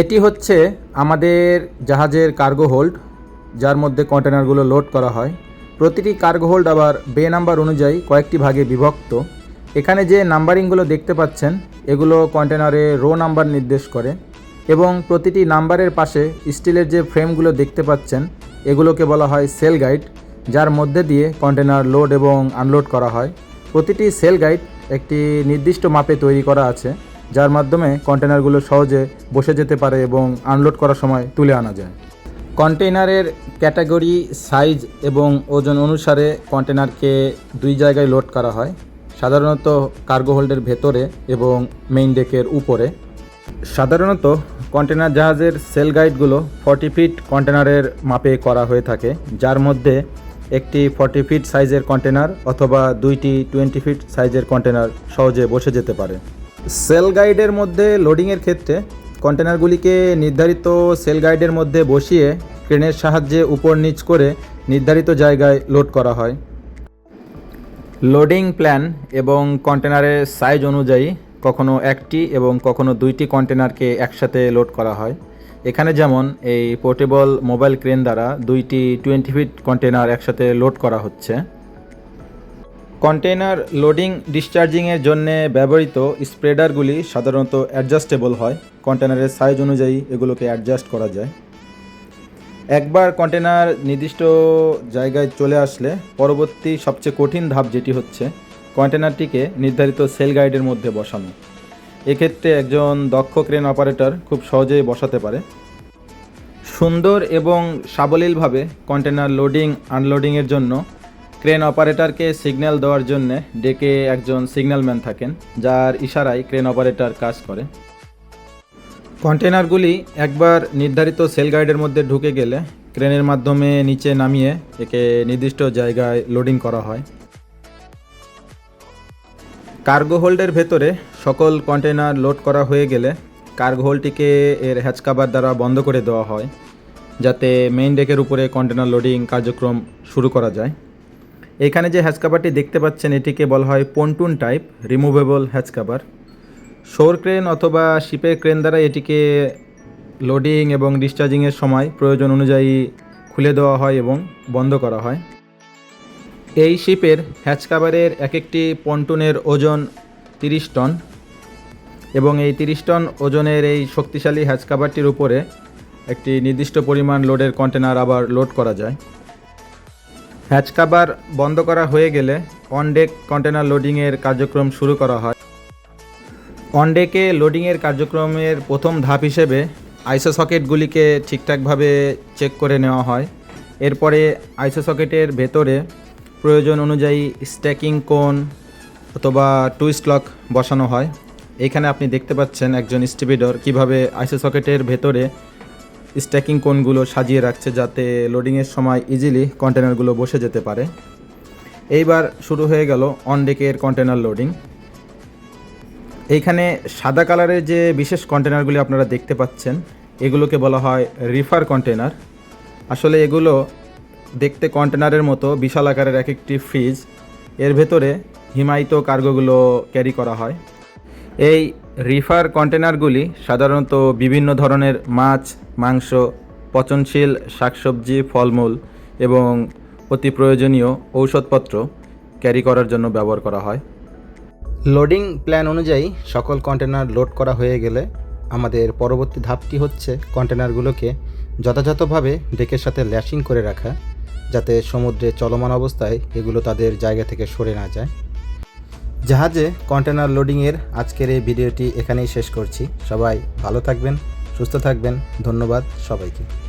এটি হচ্ছে আমাদের জাহাজের কার্গো হোল্ড যার মধ্যে কন্টেনারগুলো লোড করা হয়। প্রতিটি কার্গো হোল্ড আবার বে নাম্বার অনুযায়ী কয়েকটি ভাগে বিভক্ত। এখানে যে নাম্বারিংগুলো দেখতে পাচ্ছেন, এগুলো কন্টেনারে রো নাম্বার নির্দেশ করে এবং প্রতিটি নাম্বারের পাশে স্টিলের যে ফ্রেমগুলো দেখতে পাচ্ছেন, এগুলোকে বলা হয় সেল গাইড যার মধ্যে দিয়ে কন্টেনার লোড এবং আনলোড করা হয়। প্রতিটি সেল গাইড একটি নির্দিষ্ট মাপে তৈরি করা আছে। যার মাধ্যমে কন্টেনারগুলো সহজে বসে যেতে পারে এবং আনলোড করার সময় তুলে আনা যায়। কন্টেনারের ক্যাটাগরি, সাইজ এবং ওজন অনুসারে কন্টেনারকে দুই জায়গায় লোড করা হয়। সাধারণত কার্গো হোল্ডের ভেতরে এবং মেইন ডেকের উপরে। সাধারণত কন্টেনার জাহাজের সেল গাইডগুলো ফর্টি ফিট কন্টেনারের মাপে করা হয়ে থাকে, যার মধ্যে একটি ফর্টি ফিট সাইজের কন্টেনার অথবা দুইটি টোয়েন্টি ফিট সাইজের কন্টেনার সহজে বসে যেতে পারে। সেল গাইডের মধ্যে লোডিংয়ের ক্ষেত্রে কন্টেনারগুলিকে নির্ধারিত সেল গাইডের মধ্যে বসিয়ে ক্রেনের সাহায্যে উপর নিচ করে নির্ধারিত জায়গায় লোড করা হয়। লোডিং প্ল্যান এবং কন্টেনারের সাইজ অনুযায়ী কখনো একটি এবং কখনো দুইটি কন্টেনারকে একসাথে লোড করা হয়। এখানে যেমন এই পোর্টেবল মোবাইল ক্রেন দ্বারা দুইটি টোয়েন্টি ফিট কন্টেনার একসাথে লোড করা হচ্ছে। কন্টেইনার লোডিং, ডিসচার্জিংয়ের জন্য ব্যবহৃত স্প্রেডারগুলি সাধারণত অ্যাডজাস্টেবল হয়। কন্টেনারের সাইজ অনুযায়ী এগুলোকে অ্যাডজাস্ট করা যায়। একবার কন্টেনার নির্দিষ্ট জায়গায় চলে আসলে পরবর্তী সবচেয়ে কঠিন ধাপ যেটি হচ্ছে কন্টেনারটিকে নির্ধারিত সেল গাইডের মধ্যে বসানো। এক্ষেত্রে একজন দক্ষ ক্রেন অপারেটর খুব সহজেই বসাতে পারে। সুন্দর এবং সাবলীলভাবে কন্টেনার লোডিং, আনলোডিংয়ের জন্য ক্রেন অপারেটরকে সিগন্যাল দেওয়ার জন্য ডেকে একজন সিগন্যালম্যান থাকেন, যার ইশারায় ক্রেন অপারেটর কাজ করে। কন্টেনারগুলি একবার নির্ধারিত সেল গাইডের মধ্যে ঢুকে গেলে ক্রেনের মাধ্যমে নিচে নামিয়ে একে নির্দিষ্ট জায়গায় লোডিং করা হয়। কার্গো হোল্ডের ভেতরে সকল কন্টেনার লোড করা হয়ে গেলে কার্গো হোল্ডটিকে এর হ্যাচ কাভার দ্বারা বন্ধ করে দেওয়া হয়, যাতে মেইন ডেকের উপরে কন্টেনার লোডিং কার্যক্রম শুরু করা যায়। এখানে যে হ্যাচ কাভারটি দেখতে পাচ্ছেন, এটিকে বলা হয় pontoon type removable hatch cover shore crane অথবা শিপের ক্রেন দ্বারা এটিকে লোডিং এবং ডিসচার্জিংয়ের সময় প্রয়োজন অনুযায়ী খুলে দেওয়া হয় এবং বন্ধ করা হয়। এই শিপের হ্যাচ কাভারের এক একটি পন্টুনের ওজন তিরিশ টন এবং এই তিরিশ টন ওজনের এই শক্তিশালী হ্যাচ কাভারটির উপরে একটি নির্দিষ্ট পরিমাণ লোডের কন্টেনার আবার লোড করা যায়। হ্যাচ কাভার বন্ধ করা হয়ে গেলে অন ডেক কন্টেনার লোডিংয়ের কার্যক্রম শুরু করা হয়। অন ডেকে লোডিংয়ের কার্যক্রমের প্রথম ধাপ হিসেবে আইসো সকেটগুলিকে ঠিকঠাকভাবে চেক করে নেওয়া হয়। এরপরে আইসো সকেটের ভেতরে প্রয়োজন অনুযায়ী স্ট্যাকিং কোন অথবা টুইস্ট লক বসানো হয়। এখানে আপনি দেখতে পাচ্ছেন একজন স্টিপিডর কীভাবে আইসো সকেটের ভেতরে স্ট্যাকিং কোনগুলো সাজিয়ে রাখছে যাতে লোডিংয়ের সময় ইজিলি কন্টেনারগুলো বসে যেতে পারে। এইবার শুরু হয়ে গেল অন ডেকের কন্টেনার লোডিং এইখানে সাদা কালারের যে বিশেষ কন্টেনারগুলি আপনারা দেখতে পাচ্ছেন, এগুলোকে বলা হয় রিফার কন্টেনার আসলে এগুলো দেখতে কন্টেনারের মতো, বিশাল আকারের এক একটি ফ্রিজ এর ভেতরে হিমায়িত কার্গোগুলো ক্যারি করা হয়। এই রিফার কন্টেনারগুলি সাধারণত বিভিন্ন ধরনের মাছ, মাংস, পচনশীল শাকসবজি, ফলমূল এবং অতি প্রয়োজনীয় ঔষধপত্র ক্যারি করার জন্য ব্যবহার করা হয়। লোডিং প্ল্যান অনুযায়ী সকল কন্টেনার লোড করা হয়ে গেলে আমাদের পরবর্তী ধাপটি হচ্ছে কন্টেনারগুলোকে যথাযথভাবে ডেকের সাথে ল্যাশিং করে রাখা, যাতে সমুদ্রে চলমান অবস্থায় এগুলো তাদের জায়গা থেকে সরে না যায়। জাহাজে কন্টেনার লোডিংয়ের আজকের এই ভিডিওটি এখানেই শেষ করছি। সবাই ভালো থাকবেন, সুস্থ থাকবেন। ধন্যবাদ সবাইকে।